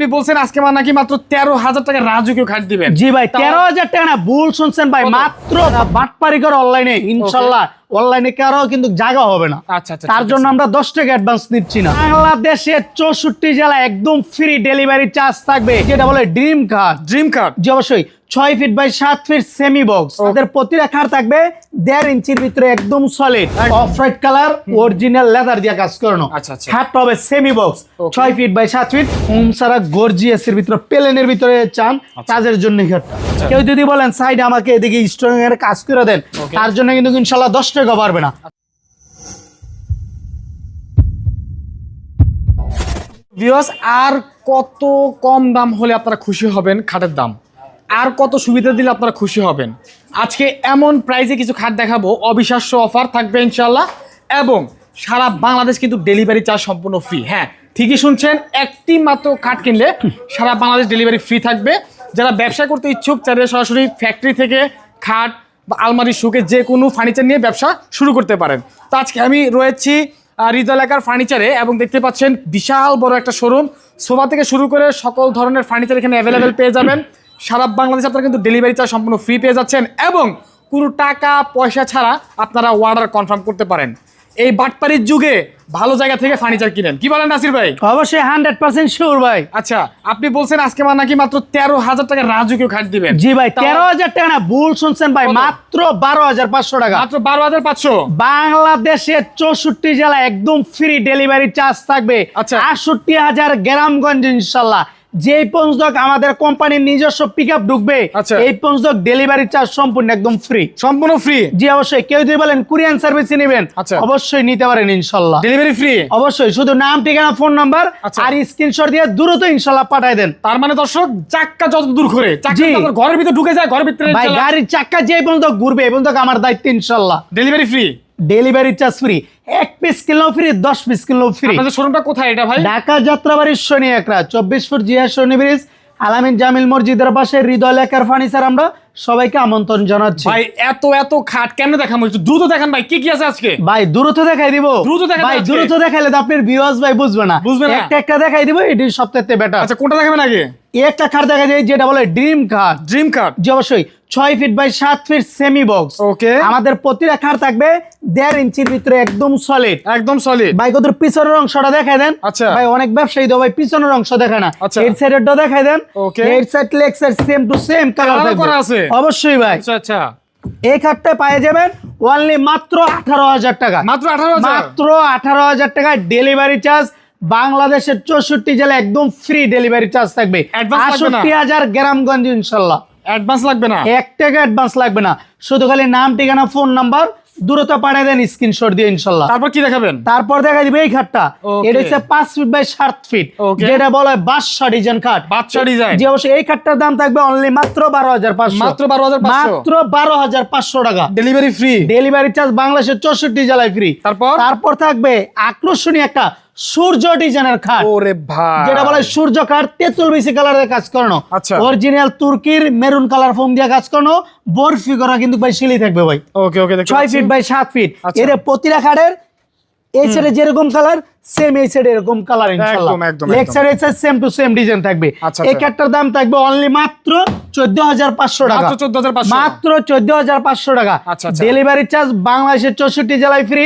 আপনি বলছেন আজকে মানে নাকি মাত্র তেরো হাজার টাকা রাজুকে খাট দিবেন। জি ভাই তেরো হাজার টাকা না ভুল শুনছেন ভাই মাত্র বাটপারি করে অনলাইনে ইনশাল্লাহ অনলাইনে কারও কিন্তু জায়গা হবে না। আচ্ছা আচ্ছা তার জন্য আমরা দশ টাকা অ্যাডভান্স নিচ্ছি না। বাংলাদেশে চৌষট্টি জেলা একদম ফ্রি ডেলিভারি চার্জ থাকবে যেটা বলে ড্রিম কার্ড ড্রিম কার্ড জি অবশ্যই। ছয় ফিট বাই সাত ফিট সেমি বক্স তাদের প্রতিটা খাট থাকবে দেড় ইঞ্চির ভিতরে একদম solid off white colour original leather দিয়ে কাজ করানো। আচ্ছা, আচ্ছা। খাটটা হবে সেমি বক্স ছয় ফিট বাই সাত ফিট হোম সারা গর্জিয়াস এর ভিতরে প্লেনের ভিতরে চান আচ্ছা। কাজের জন্য খাটটা। কেউ যদি বলেন সাইড আমাকে এদিকে স্ট্রং এর কাজ করে দেন তার জন্য কিন্তু ইনশাল্লাহ দশ টাকা পারবে না। ভিউয়ার্স আর কত কম দাম হলে আপনারা খুশি হবেন খাটের দাম? আর কত সুবিধা দিলে আপনারা খুশি হবেন। আজকে এমন প্রাইজে কিছু খাট দেখাবো, অবিশ্বাস্য অফার থাকবে ইনশাল্লাহ এবং সারা বাংলাদেশ কিন্তু ডেলিভারি চার্জ সম্পূর্ণ ফ্রি হ্যাঁ ঠিকই শুনছেন, একটি মাত্র খাট কিনলে সারা বাংলাদেশ ডেলিভারি ফ্রি থাকবে। যারা ব্যবসা করতে ইচ্ছুক তাদের সরাসরি ফ্যাক্টরি থেকে খাট বা আলমারি শুকে যে কোনো ফার্নিচার নিয়ে ব্যবসা শুরু করতে পারেন। তো আজকে আমি রয়েছি হৃদয় এলাকার ফার্নিচারে এবং দেখতে পাচ্ছেন বিশাল বড় একটা শোরুম সোফা থেকে শুরু করে সকল ধরনের ফার্নিচার এখানে অ্যাভেলেবেল পেয়ে যাবেন। সারা বাংলাদেশে আপনারা কিন্তু ডেলিভারি চার্জ সম্পূর্ণ ফ্রি পেয়ে যাচ্ছেন এবং কোনো টাকা পয়সা ছাড়া আপনারা অর্ডার কনফার্ম করতে পারেন। এই বাটপাড়ির যুগে ভালো জায়গা থেকে ফার্নিচার কিনেন। কি বলেন নাসির ভাই? অবশ্যই হান্ড্রেড পার্সেন্ট শিওর ভাই। আচ্ছা আপনি বলছেন আজকে মানে নাকি মাত্র তেরো হাজার টাকা রাজুকেও খাট দিবেন। জি ভাই তেরো হাজার টাকা না ভুল শুনছেন ভাই মাত্র বারো হাজার পাঁচশো টাকা। মাত্র বারো হাজার পাঁচশো? বাংলাদেশের চৌষট্টি জেলা একদম ফ্রি ডেলিভারি চার্জ থাকবে। আচ্ছা। আটষট্টি হাজার গ্রামগঞ্জ ইনশাল্লাহ। যে পঞ্চদক আমাদের কোম্পানির নিজস্ব পিক আপ ঢুকবে আচ্ছা। এই পঞ্চদক ডেলিভারি চার্জ সম্পূর্ণ একদম ফ্রি সম্পূর্ণ ফ্রি জি অবশ্যই। কেউ যদি বলেন কুরিয়ান সার্ভিস নেবেন আচ্ছা। অবশ্যই নিতে পারেন ইনশাল্লাহ। ডেলিভারি ফ্রি অবশ্যই। শুধু নাম ঠিকানা ফোন নাম্বার আচ্ছা। আর স্ক্রিনশট দিয়ে দ্রুত ইনশাল্লাহ পাঠাই দেন। তার মানে দর্শক চাক্কা যত দূর করে চাক্কা ঘরের ভিতরে ঢুকে যায় ঘরের ভিতরে ভাই গাড়ির চাক্কা যে পর্যন্ত ঘুরবে এই পর্যন্ত আমার দায়িত্ব ইনশাল্লাহ। Delivery free delivery charge free. এক পিস কিনলেও ফ্রি দশ পিস কিনলেও ফ্রি। আপনাদের শোরুমটা কোথায় এটা ভাই? ঢাকা যাত্রাবাড়ির শনি একরা চব্বিশ ফুট জিয়া শনি ব্রিজ আলামিন জামিল মসজিদের পাশে হৃদয় লেখার ফার্নিচার আমরা সবাইকে আমন্ত্রণ জানাচ্ছি। ভাই এত এত খাট কেন দেখাবো? একটু দ্রুত দেখান ভাই কি কি আছে আজকে? ভাই দ্রুত দেখাই দিব। দ্রুত দেখান ভাই দ্রুত দেখাইলে তো আপনার ভিউয়ার্স ভাই বুঝবে না। বুঝবে না। একটা একটা দেখাই দিব এটি সবথেকে বেটার আচ্ছা কোনটা দেখাবেন আগে? একটা খাট দেখা যায় যেটা বলে ড্রিম খাট ড্রিম কার্ড জি অবশ্যই। ছয় ফিট বাই সাত ফিট সেমি বক্স ওকে আমাদের প্রতিটা খাট থাকবে দেড় ইঞ্চির ভিতরে একদম সলিড একদম সলিড ভাই কত পিছনের অংশটা দেখাই দেন। আচ্ছা। ভাই অনেক ব্যবসায়ী তো ভাই পিছনের অংশ দেখায় না। এর সাইডেরটা দেখাই দেন। Okay. এর side leg side same to same colour করা আছে? অবশ্যই ভাই। আচ্ছা আচ্ছা। এই খাটটা পেয়ে যাবেন অনলি মাত্র আঠারো হাজার টাকা। মাত্র আঠারো মাত্র আঠারো হাজার টাকা ডেলিভারি চার্জ বাংলাদেশের চৌষট্টি জেলা একদম ফ্রি ডেলিভারি চার্জ থাকবে। আটষট্টি হাজার গ্রামগঞ্জ ইনশাল্লাহ। অ্যাডভান্স লাগবে না? এক টাকা অ্যাডভান্স লাগবে না। শুধু খালি নাম ঠিকানা ফোন নাম্বার দূরত্ব পাঠিয়ে দেন স্ক্রিনশট দিয়ে ইনশাল্লাহ। তারপর কি দেখাবেন? তারপর দেখা দিবে এই খাটটা। এটা হচ্ছে পাঁচ ফিট বাই সাত ফিট যেটা বলা হয় বাদশা ডিজাইন খাট। বাচ্চা ডিজাইন যে অবশ্যই এই খাটটার দাম থাকবে অনলি মাত্র বারো হাজার পাঁচশো। মাত্র বারো হাজার মাত্র বারো হাজার পাঁচশো টাকা। ডেলিভারি ফ্রি ডেলিভারি চার্জ বাংলাদেশের চৌষট্টি জেলায় ফ্রি তারপর? তারপর থাকবে আকর্ষণীয় একটা সূর্য ডিজাইনের খাট। ওরে ভাই। যেটা বলে সূর্য খাট তেঁতুল বিসি কালারের কাজ করানো। আচ্ছা। অরিজিনাল তুর্কির মেরুন কালার ফোম দিয়ে কাজ করানো। বরফি করা কিন্তু ভাই শিলি থাকবে ভাই। ওকে ওকে দেখতে ছয় ফিট বাই সাত ফিট। এর প্রতিটা খাটের এই সাইডে যেরকম কালার সেম এই এরকম কালার ইনশাআল্লাহ সেম টু সেম ডিজাইন থাকবে। আচ্ছা, এই আচ্ছা। দাম থাকবে অনলি মাত্র চোদ্দ হাজার পাঁচশো টাকা। মাত্র 14,500 মাত্র চোদ্দ হাজার পাঁচশো টাকা। আচ্ছা, আচ্ছা। ডেলিভারি চার্জ বাংলাদেশের চৌষট্টি জেলায় ফ্রি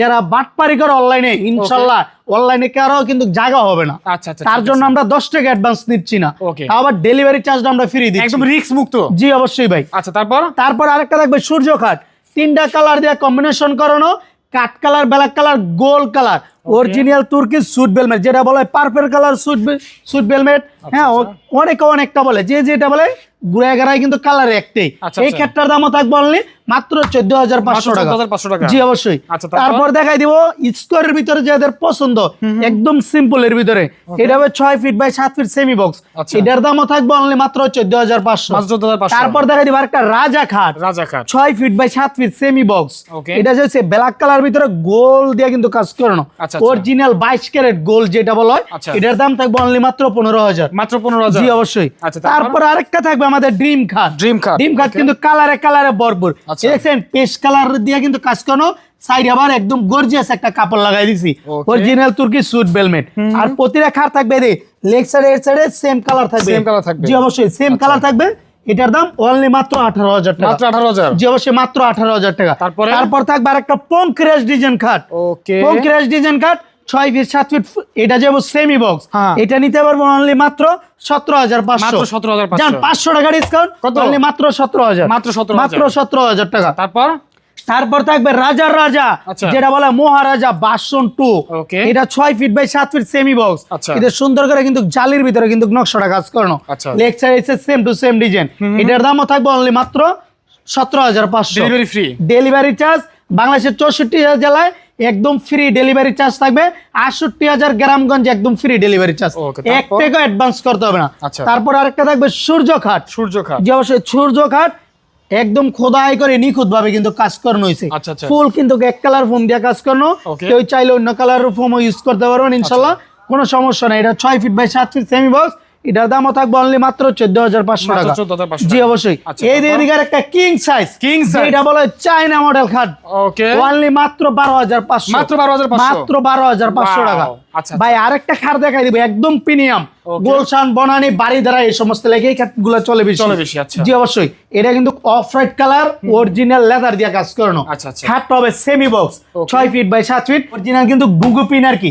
যারা বাটপারি করে অনলাইনে ইনশাল্লাহ অনলাইনে কারও কিন্তু জায়গা হবে না। আচ্ছা তার জন্য আমরা দশ টাকা অ্যাডভান্স নিচ্ছি না। আবার ডেলিভারি চার্জটা আমরা ফ্রি দিচ্ছি। একদম রিস্ক মুক্ত। জি অবশ্যই ভাই। আচ্ছা তারপর? তারপর আরেকটা থাকবে সূর্য খাট তিনটা কালার দিয়ে কম্বিনেশন করানো। Cut colour black colour gold colour. Original তুর্কি সুট বেলমেট যেটা বলে purple colour suede suede velvet হ্যাঁ ও- অনেকে অনেকটা বলে। যে যেটা বলে গেড়াই কিন্তু কালার একটাই। আচ্ছা, এই আচ্ছা। ক্ষেত্রের দামও থাকবে অনলি মাত্র চোদ্দ হাজার পাঁচশো টাকা। জি অবশ্যই। আচ্ছা, তারপর? দেখাই দিব স্কোয়ারের ভিতরে যাদের পছন্দ একদম সিম্পল এর ভিতরে। এটা হবে ছয় ফিট বাই সাত ফিট সেমি বক্স। এটার দামও থাকবে অনলি মাত্র চোদ্দ হাজার পাঁচশো। তারপর দেখাই দিব আরেকটা রাজা খাট। রাজা খাট। ছয় ফিট বাই সাত ফিট সেমি বক্স এটা হচ্ছে ব্ল্যাক কালার ভিতরে গোল দিয়ে কিন্তু কাজ করানো। অরিজিনাল বাইশ ক্যারেট গোল যেটা বলা হয়। এটার দাম থাকবে অনলি মাত্র পনেরো হাজার। মাত্র পনেরো হাজার। জি অবশ্যই? তারপর আরেকটা থাকবে আমাদের ড্রিম খাট। Dream card, ড্রিম খাট কিন্তু কালারে কালারে ভরপুর। আচ্ছা। দেখছেন পেস্ট কালার দিয়ে কিন্তু কাজ করানো সাইড আবার একদম গর্জিয়াস একটা কাপড় লাগাই দিছি। অরিজিনাল তুর্কি সুট বেলমেট আর প্রতিটা খাট থাকবে রে লেগ সাইডে এর সাইডে সেম কালার থাকবে। Same colour থাকবে। জি অবশ্যই সেম কালার থাকবে। এটার দাম অনলি মাত্র আঠারো হাজার টাকা। মাত্র আঠারো হাজার? জি অবশ্যই মাত্র আঠারো হাজার টাকা। তারপরে? তারপর থাকবে আর একটা পঙ্ক্রেস ডিজাইন খাট। ওকে পঙ্ক্রেস ডিজাইন খাট ছয় ফিট সাত ফিট এটা যাব সেমি বক্স। এটা নিতে পারব অনলি মাত্র সতেরো হাজার পাঁচশো। 17,500 জান পাঁচশো টাকা ডিসকাউন্ট অনলি মাত্র সতেরো হাজার। মাত্র 17,000 মাত্র সতেরো হাজার টাকা। তারপর? তারপর থাকবে রাজার রাজা আচ্ছা। যেটা বলে মহারাজা বাসন টু। এটা ছয় ফিট বাই সাত ফিট সেমি বক্স আচ্ছা। এটা সুন্দর করে কিন্তু জালির ভিতরে কিন্তু নকশাটা কাজ করানো। Lecture leg side same to same design এটার দামও থাকবে অনলি মাত্র সতেরো হাজার পাঁচশো। ডেলিভারি ফ্রি ডেলিভারি চার্জ বাংলাদেশের চৌষট্টি জেলায় একদম ফ্রি ডেলিভারি চার্জ থাকবে। আটষট্টি হাজার গ্রামগঞ্জ একদম ফ্রি ডেলিভারি চার্জ এক টাকা অ্যাডভান্স করতে হবে না। আচ্ছা। তারপর আরেকটা থাকবে সূর্য খাট সূর্য খাট যে অবশ্যই সূর্য খাট একদম খোদাই করে নিখুঁত ভাবে কিন্তু কাজ করানো হয়েছে। আচ্ছা, আচ্ছা। ফুল কিন্তু এক কালার ফোম দিয়ে কাজ করানো। কেউ চাইলে অন্য কালার ফোমও ইউজ করতে পারবেন ইনশাল্লাহ। কোনো সমস্যা নেই। এটা ছয় ফিট বাই সাত ফিট সেমি বক্স এটার দামও থাকবে অনলি মাত্র চোদ্দ হাজার পাঁচশো টাকা। জি অবশ্যই। আচ্ছা, এই? দিকে একটা কিং সাইজ কিং? এটা বলে চাইনা মডেল খাট ওকে অনলি মাত্র বারো হাজার পাঁচশো। মাত্র 12,500 মাত্র বারো হাজার পাঁচশো টাকা। ভাই আরেকটা খার দেখাই দিব একদম প্রিমিয়াম. গোলশান বনানি বাড়ি দ্বারা এই সমস্ত লেগে এই খাটগুলো চলে বেশি। চলে বেশি, আচ্ছা। জি অবশ্যই। এটা কিন্তু off white colour original leather দিয়ে কাজ করানো। আচ্ছা, আচ্ছা। খাটটা হবে সেমি বক্স Okay. ছয় ফিট বাই সাত ফিট অরিজিনাল কিন্তু ডুগু পিন আর কি।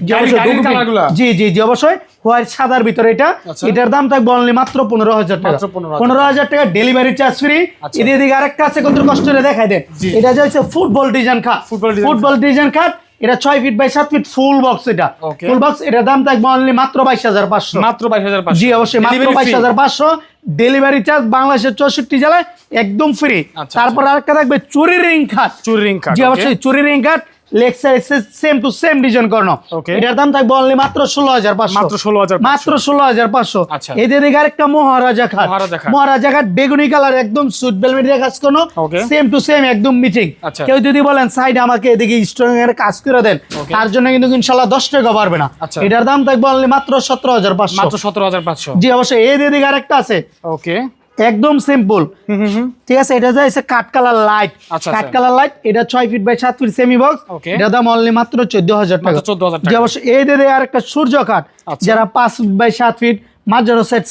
জি, ডুগু। কালারগুলো। জি জি জি অবশ্যই। হোয়াইট সাদার ভিতরে এটা। আচ্ছা। এটার দাম থাকবে অনলি মাত্র পনেরো হাজার টাকা। মাত্র 15,000 পনেরো হাজার টাকা ডেলিভারি চার্জ ফ্রি আচ্ছা। এদিকে এদিকে আরেকটা আছে কত কষ্ট করে দেখাই দেন। এটা যে হচ্ছে ফুটবল ডিজাইন খাট। ফুটবল ডিজাইন খাট। এটা ছয় ফিট বাই সাত ফিট ফুল বক্স এটা। ফুল বক্স এটার দাম থাকবে অনলি মাত্র বাইশ হাজার পাঁচশো। মাত্র বাইশ হাজার জি অবশ্যই মাত্র বাইশ হাজার পাঁচশো। ডেলিভারি চার্জ বাংলাদেশের চৌষট্টি জেলায় একদম ফ্রি আচ্ছা, তারপর আরেকটা থাকবে চুরি রিং খাট। চুরি রিং খাট জি অবশ্যই চুরি ring cut side same to same design করানো। এটার দাম থাকবে অনলি মাত্র ষোলো হাজার পাঁচশো। মাত্র 16,500 মাত্র ষোলো হাজার পাঁচশো। আচ্ছা। এদের আরেকটা মহারাজা খাট মহারাজা খাট। বেগুনি কালার একদম সুট বেলমেট কাজ করো সেম টু সেম একদম মিটিং আচ্ছা। কেউ যদি বলেন সাইড আমাকে এদিকে স্ট্রং এর কাজ করে দেন তার জন্য কিন্তু ইনশাল্লাহ দশ টাকা পারবে না। আচ্ছা। এটার দাম থাকবে অনলি মাত্র সতেরো হাজার পাঁচশো। মাত্র সতেরো হাজার পাঁচশো। জি অবশ্যই। এই দিকে আরেকটা আছে। ওকে একদম সিম্পল ঠিক আছে এটা যা এসে কাট কালার লাইট আচ্ছা, আচ্ছা। কালার লাইট এটা ছয় ফিট বাই সাত ফিট সেমি বক্স. এটা দাম অনলি মাত্র চোদ্দ হাজার টাকা চোদ্দ 14,000 টাকা। যে অবশ্যই এই আর আরেকটা সূর্য কাঠ আচ্ছা। যারা পাঁচ ফিট বাই সাত ফিট মাঝারো সেট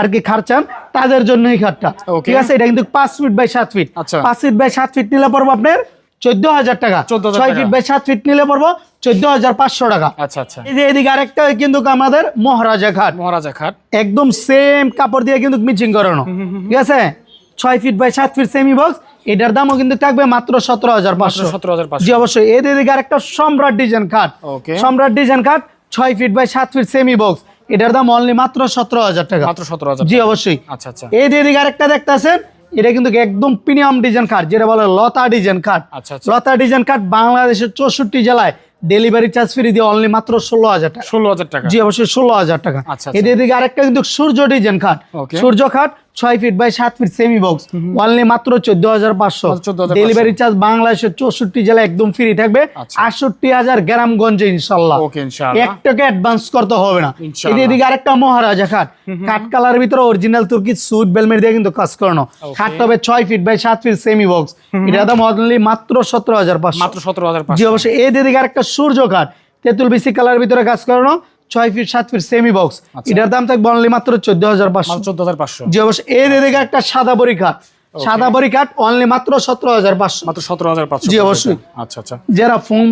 আর কি খারচান তাদের জন্য এই খাটটা ঠিক আছে এটা কিন্তু পাঁচ ফিট বাই সাত ফিট আচ্ছা। পাঁচ ফিট বাই সাত ফিট নিলে পড়ব আপনার চোদ্দ হাজার টাকা ছয় ফিট বাই সাত ফিট নিলে পড়ব চোদ্দ হাজার পাঁচশো টাকা। আচ্ছা আচ্ছা। এই যে এদিকে আরেকটা কিন্তু আমাদের মহারাজা ঘাট। মহারাজা খাট একদম সেম কাপড় দিয়ে কিন্তু মিচিং করানো। ঠিক আছে? ছয় ফিট বাই সাত ফিট সেমি বক্স এটার দামও কিন্তু থাকবে মাত্র সতেরো হাজার পাঁচশো। সতেরো হাজার জি অবশ্যই। এর দিকে আরেকটা সম্রাট ডিজাইন Okay. সম্রাট ডিজাইন কাঠ ছয় ফিট বাই সাত ফিট সেমি বক্স এটার দাম অনলি মাত্র সতেরো হাজার টাকা। মাত্র সতেরো হাজার জি অবশ্যই। আচ্ছা আচ্ছা। এই দিকে আরেকটা দেখতেছেন এটা কিন্তু একদম প্রিমিয়াম ডিজাইন কাঠ যেটা বলে লতা ডিজাইন কাঠ আচ্ছা, আচ্ছা। লতা ডিজাইন কাঠ বাংলাদেশের চৌষট্টি জেলায় ডেলিভারি চার্জ ফ্রি দিয়ে অনলি মাত্র ষোলো হাজার টাকা। ষোলো হাজার টাকা। জি অবশ্যই ষোলো হাজার টাকা। আচ্ছা। এদের দিকে আরেকটা কিন্তু সূর্য ডিজাইন খাট সূর্য খাট ছয় ফিট বাই সাত ফিট সেমি বক্স অনলি মাত্র চোদ্দ হাজার পাঁচশো। ডেলিভারি চার্জ বাংলাদেশের চৌষট্টি জেলা একদম ফ্রি থাকবে। আচ্ছা। আটষট্টি হাজার গ্রামগঞ্জে ইনশাল্লাহ। এক টাকা অ্যাডভান্স করতে হবে না। ইনশাআল্লাহ। এদের দিকে আরেকটা মহারাজা খাট। কাঠ কালার ভিতরে অরিজিনাল তুর্কি সুট বেলমেট দিয়ে কিন্তু কাজ করানো। খাটটা হবে ছয় ফিট বাই সাত ফিট সেমি বক্স এটা দাম অনলি মাত্র সতেরো হাজার পাঁচশো। মাত্র সতেরো হাজার জি অবশ্যই। এদিকে আরেকটা সূর্য কাঠ তেঁতুল বিসি কালার ভিতরে কাজ করানো। ছয় ফিট সাত ফিট সেমি বক্স এটার দাম থাকবে অনলি মাত্র চোদ্দ হাজার পাঁচশো। চোদ্দ হাজার পাঁচশো। জি অবশ্যই এই দেখে একটা সাদা কাঠ সাদা বড়ি কাঠ অনলি মাত্র সতেরো হাজার পাঁচশো। মাত্র সতেরো হাজার পাঁচশো জি, অবশ্যই। আচ্ছা আচ্ছা। যারা ফোম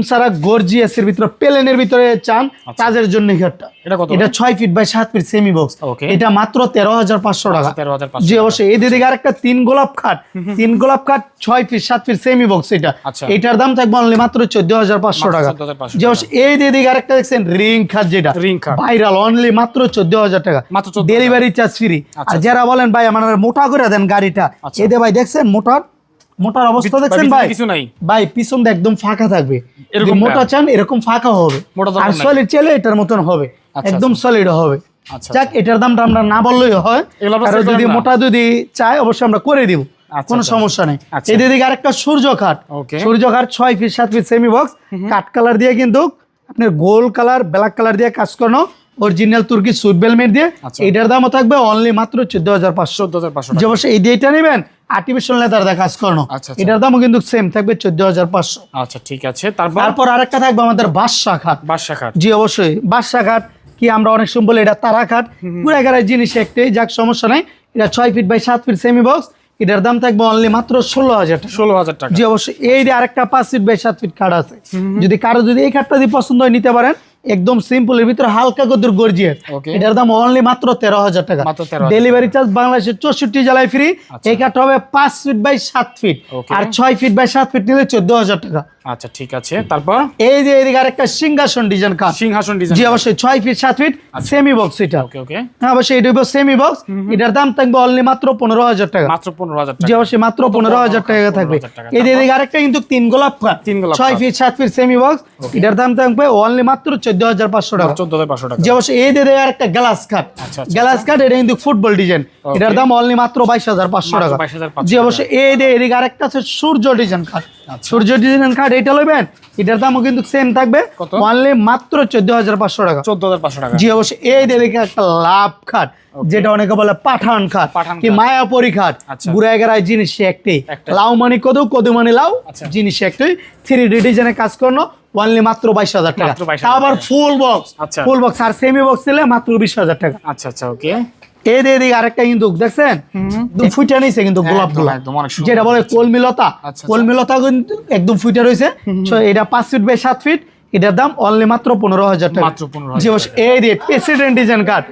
গর্জিয়াসের ভিতরে প্লেনের ভিতরে চান তাদের জন্য আচ্ছা। এটা কত? এটা ছয় ফিট বাই সাত ফিট সেমি বক্স এটা মাত্র তেরো হাজার পাঁচশো টাকা। তেরো হাজার জি অবশ্যই। এই দিকে আরেকটা তিন গোলাপ খাট তিন গোলাপ খাট ছয় ফিট সাত ফিট সেমি বক্স এটা। আচ্ছা। এটার দাম থাকবে অনলি মাত্র চোদ্দ হাজার পাঁচশো টাকা। 14,500 জি অবশ্যই। এই দিকে আরেকটা দেখছেন রিং খাট যেটা। Ring খাট। ভাইরাল অনলি মাত্র চোদ্দ হাজার টাকা। মাত্র ডেলিভারি চার্জ ফ্রি আর যারা বলেন ভাই আমার মোটা করে দেন গাড়িটা। আচ্ছা। যে ভাই দেখছেন মোটার? মোটার অবস্থা দেখছেন ভাই কিছু নাই। ভাই পিছন একদম ফাঁকা থাকবে। এরকম মোটা চান এরকম ফাঁকা হবে। আর সলিড চেলে এটার মতন হবে। আচ্ছা, একদম সলিড হবে। আচ্ছা, যাক এটার দামটা আমরা না বললেই হয়। যদি মোটা যদি চায় অবশ্যই আমরা করে দিব। আচ্ছা, কোনো আচ্ছা। সমস্যা নেই। আচ্ছা। এদের দিকে আরেকটা সূর্য খাট. সূর্য খাট ছয় ফিট সাত ফিট সেমি বক্স কাঠ কালার দিয়ে কিন্তু আপনার গোল কালার ব্ল্যাক কালার দিয়ে কাজ করানো। অরিজিনাল তুর্কি সুট বেলমেট দিয়ে। আচ্ছা। এটার দামও থাকবে অনলি মাত্র চোদ্দ হাজার পাঁচশো। চোদ্দ হাজার পাঁচশো যে অবশ্যই এই দিয়েটা নেবেন। আর্টিফিশিয়াল লেদার দিয়ে কাজ করানো আচ্ছা, আচ্ছা। এটার দামও কিন্তু সেম থাকবে চোদ্দ হাজার পাঁচশো। আচ্ছা ঠিক আছে। তারপর? আরেকটা থাকবে আমাদের বাদশা খাট। বাদশা খাট। জি অবশ্যই। বাদশা খাট কি আমরা অনেক সময় বলি এটা তারা খাট। জিনিস একটাই যাক সমস্যা নাই। এটা ছয় ফিট বাই সাত ফিট সেমি বক্স এটার দাম থাকবে অনলি মাত্র ষোলো হাজার টাকা। ষোলো হাজার টাকা। জি অবশ্যই। এই আরেকটা পাঁচ ফিট বাই সাত ফিট কার্ড আছে। যদি কারও যদি এই কার্ডটা যদি পছন্দ হয় নিতে পারেন। একদম সিম্পল এর ভিতরে হালকা কদুর গর্জিয়াস. এটার দাম অনলি মাত্র তেরো হাজার টাকা। ডেলিভারি চার্জ বাংলাদেশের চৌষট্টি জেলায় ফ্রি এই কার্ডটা হবে পাঁচ ফিট বাই সাত ফিট আর ছয় ফিট বাই সাত ফিট নিলে চোদ্দ হাজার টাকা। আচ্ছা ঠিক আছে। তারপর? এই যে এদিকে আরেকটা সিংহাসন ডিজাইন কার্ড সিংহাসন ডিজাইন জি অবশ্যই ছয় ফিট সাত ফিট সেমি বক্স এটা। ওকে ওকে হ্যাঁ অবশ্যই এটা সেমি বক্স এটার দাম থাকবে অনলি মাত্র পনেরো হাজার টাকা। মাত্র পনেরো হাজার জি অবশ্যই মাত্র পনেরো হাজার টাকা থাকবে। 15,000 টাকা। এই দিকে আরেকটা কিন্তু তিন গোলাপ কাঠ। তিন গোলাপ ছয় ফিট সাত ফিট সেমি বক্স এটার দাম থাকবে অনলি মাত্র চোদ্দ হাজার পাঁচশো টাকা। চোদ্দ হাজার পাঁচশো টাকা। যে অবশ্যই এই দিকে আরেকটা গ্লাস কাঠ। গ্লাস কাঠ এটা কিন্তু ফুটবল ডিজাইন এটার দাম অনলি মাত্র বাইশ হাজার পাঁচশো টাকা। 22,500 জি অবশ্যই এই দিকে এদিকে আরেকটা আছে সূর্য ডিজাইন কাঠ। সূর্য ডিজাইন কাঠ এটা লইবেন? এটার দামও কিন্তু সেম থাকবে। অনলি মাত্র চোদ্দ হাজার পাঁচশো টাকা। চোদ্দ হাজার পাঁচশো টাকা। জি অবশ্যই এই দিকে একটা লাভ খাট যেটা অনেকে বলে পাঠান খাট কি মায়াপরি খাট আচ্ছা। গেরায় জিনিস একটাই একটাই। লাউ মানে কদু কদু মানে লাউ আচ্ছা। জিনিস একটাই থ্রি ডি ডিজাইনে কাজ করনো অনলি মাত্র বাইশ হাজার টাকা। মাত্র 22,000 তা আবার ফুল বক্স আচ্ছা। ফুল বক্স আর সেমি বক্স দিলে মাত্র বিশ হাজার টাকা। আচ্ছা আচ্ছা ওকে এই দিয়ে আরেকটা কিন্তু দেখছেন? একদম ফুইটা নিছে কিন্তু গোলাপ একদম, গোলাপ একদম, অনেক সুন্দর। যেটা বলে কলমিলতা। কলমিলতা কিন্তু একদম ফুইটা রয়েছে এটা পাঁচ ফিট বাই সাত ফিট এটার দাম অনলি মাত্র পনেরো হাজার টাকা। এই দিয়ে প্রেসিডেন্ট ডিজাইন কার্ড।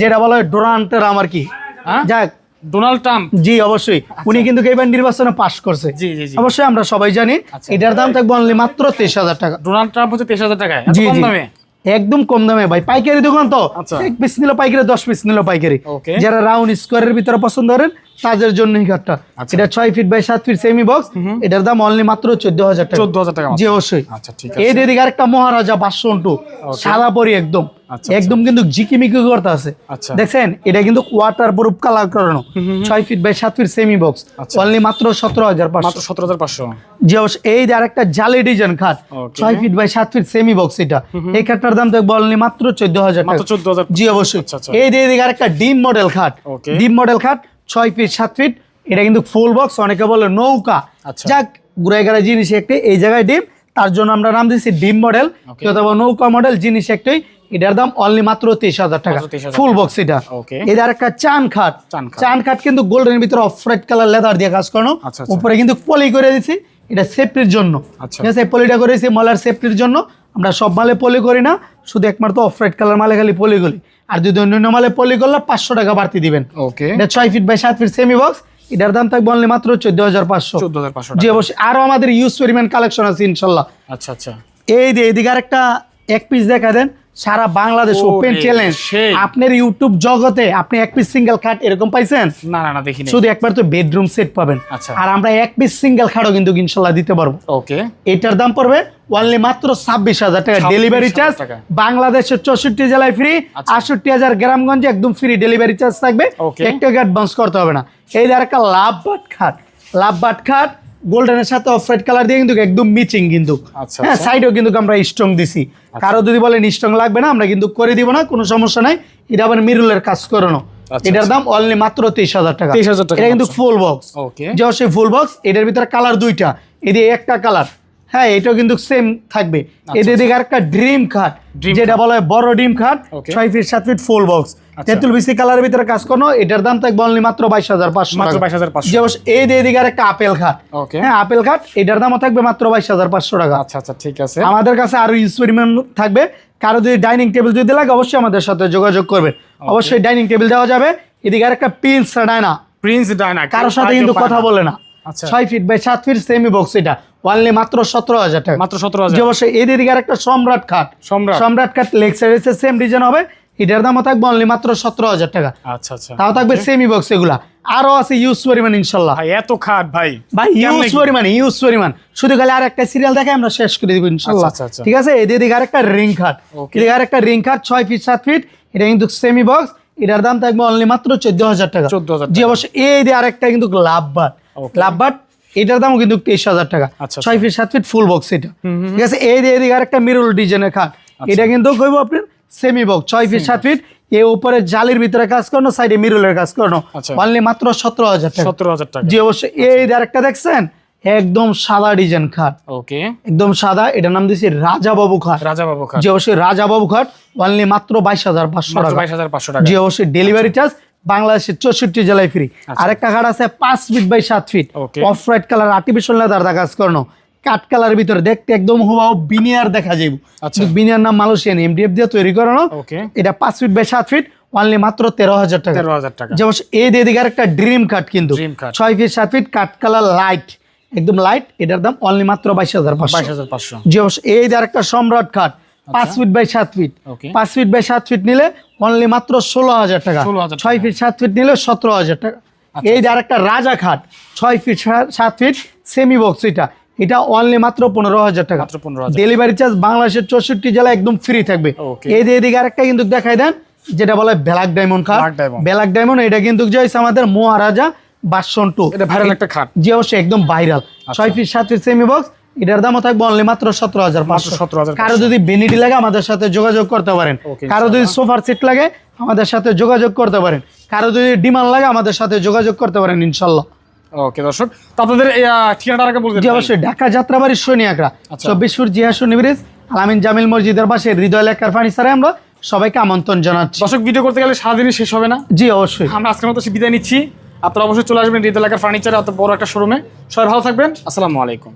যেটা বলা হয় ডোরান্টের আমার কি? হ্যাঁ? যাক ডোনাল্ড ট্রাম্প? জি অবশ্যই। উনি কিন্তু এইবার নির্বাচনে পাশ করছে। জি, জি, জি। অবশ্যই আমরা সবাই জানি আচ্ছা। এটার দাম থাকবে অনলি মাত্র তেইশ হাজার টাকা। ডোনাল্ড ট্রাম্প হচ্ছে তেইশ হাজার টাকা জি জি। দামে? একদম কম দামে ভাই। পাইকারি দোকান তো। আচ্ছা। এক পিস নিল পাইকারি দশ পিস নিল পাইকারি। যারা রাউন্ড স্কোয়ারের ভিতরে পছন্দ করেন তাদের জন্য কাঠটা। আচ্ছা। এটা ছয় ফিট বাই সাত ফিট সেমি বক্স এটার দাম অনলি মাত্র চোদ্দ হাজার টাকা। চোদ্দ হাজার টাকা জি অবশ্যই। আচ্ছা ঠিক এই আছে দিকে আরেকটা মহারাজা পাঁচশো টু সাদা পরি একদম। আচ্ছা, একদম কিন্তু ঝিকিমিকি করতে আছে। দেখছেন? এটা কিন্তু ওয়াটার প্রুফ কালার করানো ছয় ফিট বাই সাত ফিট সেমি বক্স। অনলি মাত্র সতেরো হাজার মাত্র পাঁচশো সতেরো হাজার পাঁচশো। জি অবশ্যই। এই যে আরেকটা জালি ডিজাইন খাট. ছয় ফিট বাই সাত ফিট সেমি বক্স এটা। এই খাটটার দাম দেখব অনলি মাত্র চোদ্দ হাজার চোদ্দ হাজার জি অবশ্যই। এই দিকে আরেকটা ডিম মডেল খাট। ডিম মডেল খাট। ছয় ফিট সাত ফিট এটা কিন্তু ফুল বক্স অনেকে বলে নৌকা। আচ্ছা। যাক ঘুরে গেলে জিনিস একটি এই জায়গায় ডিম। তার জন্য আমরা নাম দিচ্ছি ডিম মডেল অথবা নৌকা মডেল জিনিস একটাই এটার দাম অনলি মাত্র তেইশ হাজার টাকা। ফুল বক্স এটা. এদের আরেকটা চান খাট। চান খাট। কিন্তু গোল্ডের ভিতরে অফ রেড কালার লেদার দিয়ে কাজ করানো। আচ্ছা, আচ্ছা। উপরে কিন্তু পলি করে দিচ্ছি এটা সেফটির জন্য। ঠিক আছে পলিটা করেছি মলার সেফটির জন্য। আমরা সব মালে পলি করি না শুধু একমাত্র অফ রেড কালার মালে খালি পলি করি। আর যদি অন্যান্য মালে পলি করলে পাঁচশো টাকা বাড়তি দিবেন। ওকে এটা ছয় ফিট বাই সাত ফিট সেমি বক্স এটার দাম থাকবে অনলি মাত্র চোদ্দ হাজার পাঁচশো। চোদ্দ হাজার পাঁচশো জি অবশ্যই আরও আমাদের ইউজ পরিমাণ কালেকশন আছে ইনশাল্লাহ। আচ্ছা আচ্ছা। এই যে এদিকে আরেকটা এক পিস দেখা দেন। সারা বাংলাদেশ ওপেন চ্যালেঞ্জ আপনার ইউটিউব জগতে আপনি এক পিস সিঙ্গেল খাট এরকম পাইছেন? না না না দেখিনি। শুধু একবার তো বেডরুম সেট পাবেন। আচ্ছা। আর আমরা এক পিস সিঙ্গেল খাটও কিন্তু ইনশাল্লাহ দিতে পারব। ওকে এটার দাম পড়বে অনলি মাত্র ছাব্বিশ হাজার টাকা। ডেলিভারি চার্জ বাংলাদেশের চৌষট্টি জেলায় ফ্রি আচ্ছা। আটষট্টি হাজার গ্রামগঞ্জে একদম ফ্রি ডেলিভারি চার্জ থাকবে. এক টাকা অ্যাডভান্স করতে হবে না। এই যে একটা লাভ বাট খাট লাভ বাট খাট গোল্ডেনের সাথে অফ হোয়াইট কালার দিয়ে কিন্তু একদম মিচিং কিন্তু। আচ্ছা, হ্যাঁ সাইডও সাইডেও কিন্তু আমরা স্ট্রং দিছি। কারও যদি বলেন স্ট্রং লাগবে না আমরা কিন্তু করে দিব না কোনো সমস্যা নাই। এটা আবার মিরুলের কাজ করানো। আচ্ছা, এটার দাম অনলি মাত্র তেইশ হাজার টাকা। 23,000 টাকা এটা কিন্তু ফুল বক্স যে ফুল বক্স এটার ভিতরে কালার দুইটা। এদিকে একটা কালার হ্যাঁ এটাও কিন্তু সেম থাকবে। এদের দিকে আরেকটা ড্রিম খাট আচ্ছা, যেটা বলা হয় বড় ডিম খাট ছয় ফিট সাত ফিট ফুল বক্স আচ্ছা। তেঁতুল বিসি কালারের ভিতরে কাজ করো এটার দাম থাকবে অনলি মাত্র বাইশ হাজার পাঁচশো মাত্র টাকা 22,500 যে অবশ্য এই দিকে আরেকটা আপেল খাট হ্যাঁ আপেল খাট এটার দামও থাকবে মাত্র বাইশ হাজার পাঁচশো টাকা। আচ্ছা আচ্ছা ঠিক আছে। আমাদের কাছে আরও এক্সপেরিমেন্ট থাকবে। কারও যদি ডাইনিং টেবিল যদি লাগে অবশ্যই আমাদের সাথে যোগাযোগ করবে অবশ্যই ডাইনিং টেবিল দেওয়া যাবে। এদিকে আরেকটা পিলস ডায়না প্রিন্স ডায়না কারোর সাথে কিন্তু কথা বলে না। আচ্ছা। ছয় ফিট বাই সাত ফিট সেমি বক্স এটা। অনলি মাত্র সতেরো হাজার টাকা। মাত্র সতেরো হাজার। অবশ্যই আর একটা সম্রাট খাট। সম্রাট। সম্রাট খাট লেগ সাইডে সেম ডিজাইন হবে। এটার দামও থাকবে অনলি মাত্র সতেরো হাজার টাকা। আচ্ছা আচ্ছা। তাও থাকবে সেমি বক্স এগুলা। আরও আছে ইউজ পরিমাণ ইনশাল্লাহ। এত খাট ভাই। ভাই ইউজ পরিমাণ ইউজ পরিমাণ। শুধু খালি আর একটা সিরিয়াল দেখে আমরা শেষ করে দিব ইনশাল্লাহ। আচ্ছা, আচ্ছা, আচ্ছা। ঠিক আছে? এদের দিকে আরেকটা রিং খাট. এদিকে আরেকটা রিং খাট ছয় ফিট সাত ফিট এটা কিন্তু সেমি বক্স এটার দাম থাকবে অনলি মাত্র চোদ্দ হাজার টাকা। 14,000 জি অবশ্যই এই দিয়ে আরেকটা কিন্তু লাভ বাট Okay. লাভ বাট এটার দামও কিন্তু তেইশ হাজার টাকা। আচ্ছা, ছয় ফিট সাত ফিট ফুল বক্স এটা। ঠিক আছে এই এদিকে আরেকটা মিরুল ডিজাইনের খাট। আচ্ছা। এটা কিন্তু কইব আপনার সেমি বক্স ছয় ফিট সাত ফিট এ উপরে জালির ভিতরে কাজ করানো সাইডে মিরুলের কাজ করানো। আচ্ছা। অনলি মাত্র সতেরো হাজার টাকা। সতেরো হাজার টাকা। জি অবশ্যই। এই আরেকটা দেখছেন একদম সাদা ডিজাইন খাট। ওকে একদম সাদা এটার নাম দিয়েছি রাজা বাবু খাট। রাজা বাবু খাট। জি অবশ্যই রাজা বাবু খাট অনলি মাত্র বাইশ হাজার পাঁচশো টাকা। বাইশ হাজার পাঁচশো টাকা। জি অবশ্যই ডেলিভারি চার্জ বাংলাদেশের চৌষট্টি জেলায় ফ্রি আরেকটা কাঠ আছে পাঁচ ফিট বাই সাত feet off white colour artificial leather দা কাজ করানো। কাঠ কালার ভিতরে দেখতে একদম হুবাও বিনিয়ার দেখা যাইব। আচ্ছা। বিনিয়ার নাম মালয়েশিয়ান এমডিএফ দিয়ে তৈরি করানো। এটা পাঁচ ফিট বাই সাত ফিট অনলি মাত্র তেরো হাজার টাকা। তেরো হাজার টাকা। যেমন এই দিয়ে দিকে একটা ড্রিম কাট কিন্তু। ছয় ফিট সাত ফিট কাঠ কালার লাইট একদম লাইট এটার দাম অনলি মাত্র বাইশ হাজার পাঁচশো। বাইশ হাজার পাঁচশো। যে এই যে আরেকটা সম্রাট খাট পাঁচ ফিট বাই সাত ফিট পাঁচ ফিট বাই সাত ফিট নিলে অনলি মাত্র ষোলো হাজার টাকা। ছয় ফিট সাত ফিট নিলে সতেরো হাজার টাকা। এই যে আরেকটা রাজা খাট ছয় ফিট সাত ফিট সেমি বক্স এটা। এটা অনলি মাত্র পনেরো হাজার টাকা। ডেলিভারি চার্জ বাংলাদেশের চৌষট্টি জেলা একদম ফ্রি থাকবে. এই যে এদিকে আরেকটা কিন্তু দেখাই দেন যেটা বলে ব্ল্যাক ডায়মন্ড খাট। ব্ল্যাক ডায়মন্ড এটা কিন্তু যে হচ্ছে আমাদের মহারাজা বাসন টু এটা ভাইরাল একটা খাট। জি অবশ্যই একদম ভাইরাল ছয় ফিট সাত ফিট সেমি বক্স এটার দামও থাকবে অনলি মাত্র সতেরো হাজার পাঁচশো। সতেরো হাজার কারও যদি বেনিটি লাগে আমাদের সাথে যোগাযোগ করতে পারেন। কারও যদি সোফার সেট লাগে আমাদের সাথে যোগাযোগ করতে পারেন। কারও যদি ডিমান্ড লাগে আমাদের সাথে যোগাযোগ করতে পারেন ইনশাল্লাহ ওকে দর্শক তো আপনাদের ঠিকানাটা আগে বলতে জি অবশ্যই ঢাকা আচ্ছা। চব্বিশ ফুট আলামিন জামিল মসজিদের পাশে হৃদয় লেখার ফার্নিচারে আমরা সবাইকে আমন্ত্রণ জানাচ্ছি। দর্শক ভিডিও করতে গেলে সারাদিনই শেষ হবে না। জি অবশ্যই। আমরা আজকের মতো বিদায় নিচ্ছি। আপনারা অবশ্যই চলে আসবেন রিদ এলাকার ফার্নিচারে অত বড় একটা শোরুমে। সবাই ভালো থাকবেন। আসসালামু আলাইকুম।